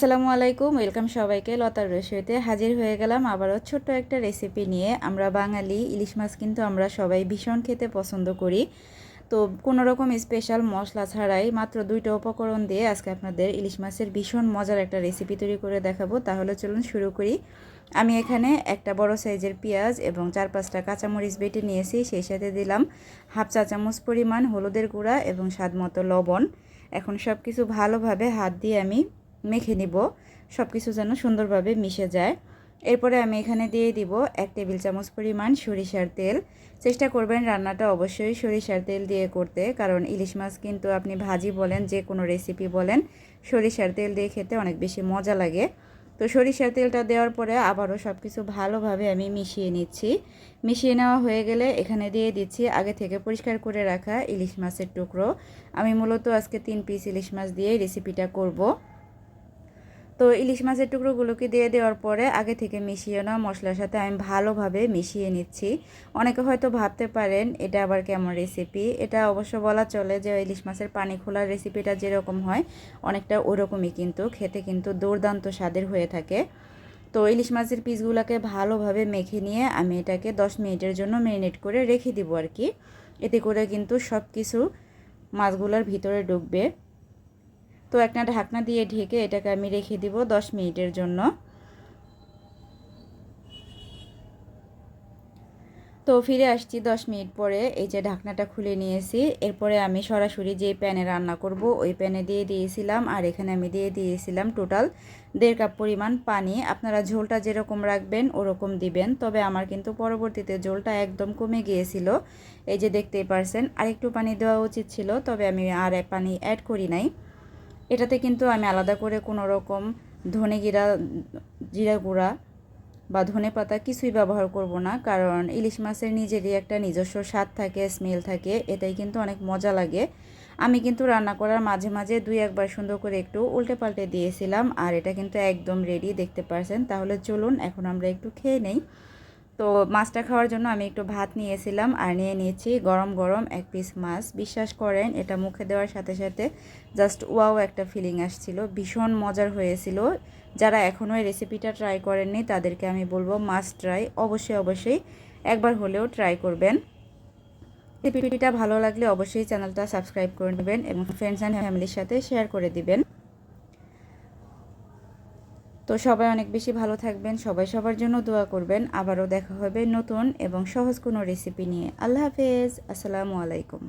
আসসালামু আলাইকুম, ওয়েলকাম সবাইকে লতার রসইতে হাজির হয়ে গেলাম আবারও ছোট্ট একটা রেসিপি নিয়ে। আমরা বাঙালি, ইলিশ মাছ কিন্তু আমরা সবাই ভীষণ খেতে পছন্দ করি। তো কোনো রকম স্পেশাল মশলা ছাড়াই মাত্র দুইটা উপকরণ দিয়ে আজকে আপনাদের ইলিশ মাছের ভীষণ মজার একটা রেসিপি তৈরি করে দেখাবো। তাহলে চলুন শুরু করি। আমি এখানে একটা বড় সাইজের পেঁয়াজ এবং চার পাঁচটা কাঁচামরিচ বেটে নিয়েছি, সেই সাথে দিলাম হাফ চা চামচ পরিমাণ হলুদের গুঁড়া এবং স্বাদ মতো লবণ। এখন সব কিছু ভালোভাবে হাত দিয়ে আমি মেখে নিব। সব কিছু যেন সুন্দরভাবে মিশে যায়। এরপরে আমি এখানে দিয়ে দিব এক টেবিল চামচ পরিমাণ সরিষার তেল। চেষ্টা করবেন রান্নাটা অবশ্যই সরিষার তেল দিয়ে করতে, কারণ ইলিশ মাছ কিন্তু আপনি ভাজি বলেন, যে কোনো রেসিপি বলেন, সরিষার তেল দিয়ে খেতে অনেক বেশি মজা লাগে। তো সরিষার তেলটা দেওয়ার পরে আবারও সব কিছু ভালোভাবে আমি মিশিয়ে নিচ্ছি। মিশিয়ে নেওয়া হয়ে গেলে এখানে দিয়ে দিচ্ছি আগে থেকে পরিষ্কার করে রাখা ইলিশ মাছের টুকরো। আমি মূলত আজকে তিন পিস ইলিশ মাছ দিয়ে রেসিপিটা করব। তো ইলিশ মাছের টুকরোগুলোকে দিয়ে দেওয়ার পরে আগে থেকে মিশিয়ে নেওয়া মশলার সাথে আমি ভালোভাবে মিশিয়ে নিচ্ছি। অনেকে হয়তো ভাবতে পারেন, এটা আবার কেমন রেসিপি এটা অবশ্য বলা চলে যে ইলিশ মাছের পানি খোলার রেসিপিটা যেরকম হয়, অনেকটা ওরকমই কিন্তু, খেতে কিন্তু দুর্দান্ত স্বাদের হয়ে থাকে। তো ইলিশ মাছের পিসগুলোকে ভালোভাবে মেখে নিয়ে আমি এটাকে দশ মিনিটের জন্য ম্যারিনেট করে রেখে দিব আর কি। এতে করে কিন্তু সব কিছু মাছগুলোর ভিতরে ঢুকবে। তো একটা ঢাকনা দিয়ে ঢেকে এটাকে আমি রেখে দিব দশ মিনিটের জন্য। তো ফিরে আসছি দশ মিনিট পরে, এই যে ঢাকনাটা খুলে নিয়েছি। এরপরে আমি সরাসরি যে প্যানে রান্না করব, ওই প্যানে দিয়ে দিয়েছিলাম, আর এখানে আমি দিয়ে দিয়েছিলাম টোটাল দেড় কাপ পরিমাণ পানি। আপনারা ঝোলটা যেরকম রাখবেন, ওরকম দিবেন। তবে আমার কিন্তু পরবর্তীতে ঝোলটা একদম কমে গিয়েছিল, এই যে দেখতেই পারছেন। আরেকটু পানি দেওয়া উচিত ছিল, তবে আমি আর পানি অ্যাড করি নাই। এটাতে কিন্তু আমি আলাদা করে কোনো রকম ধনে জিরা জিরা গুঁড়া বা ধনে পাতা কিছুই ব্যবহার করব না। কারণ ইলিশ মাছের নিজেরই একটা নিজস্ব স্বাদ থাকে স্মেল থাকে, এটাই কিন্তু অনেক মজা লাগে। আমি কিন্তু রান্না করার মাঝে মাঝে দুই একবার সুন্দর করে একটু উল্টে পাল্টে দিয়েছিলাম আর এটা কিন্তু একদম রেডি দেখতে পারছেন। তাহলে চলুন, এখন আমরা একটু খেয়ে নেই। তো মাছটা খাওয়ার জন্য আমি একটু ভাত নিয়েছিলাম আর নিয়ে নিয়েছি গরম গরম এক পিস মাছ। বিশ্বাস করেন, এটা মুখে দেওয়ার সাথে সাথে জাস্ট ওয়াও একটা ফিলিং আসছিল। ভীষণ মজার হয়েছিল। যারা এখনও এই রেসিপিটা ট্রাই করেননি, তাদেরকে আমি বলব মাছ ট্রাই অবশ্যই অবশ্যই একবার হলেও ট্রাই করবেন। রেসিপিটা ভালো লাগলে অবশ্যই চ্যানেলটা সাবস্ক্রাইব করে নেবেন এবং ফ্রেন্ডস অ্যান্ড ফ্যামিলির সাথে শেয়ার করে দিবেন। তো সবাই অনেক বেশি ভালো থাকবেন, সবাই সবার জন্য দোয়া করবেন। আবারও দেখা হবে নতুন এবং সহজ কোনো রেসিপি নিয়ে। আল্লাহ হাফেজ, আসসালামু আলাইকুম।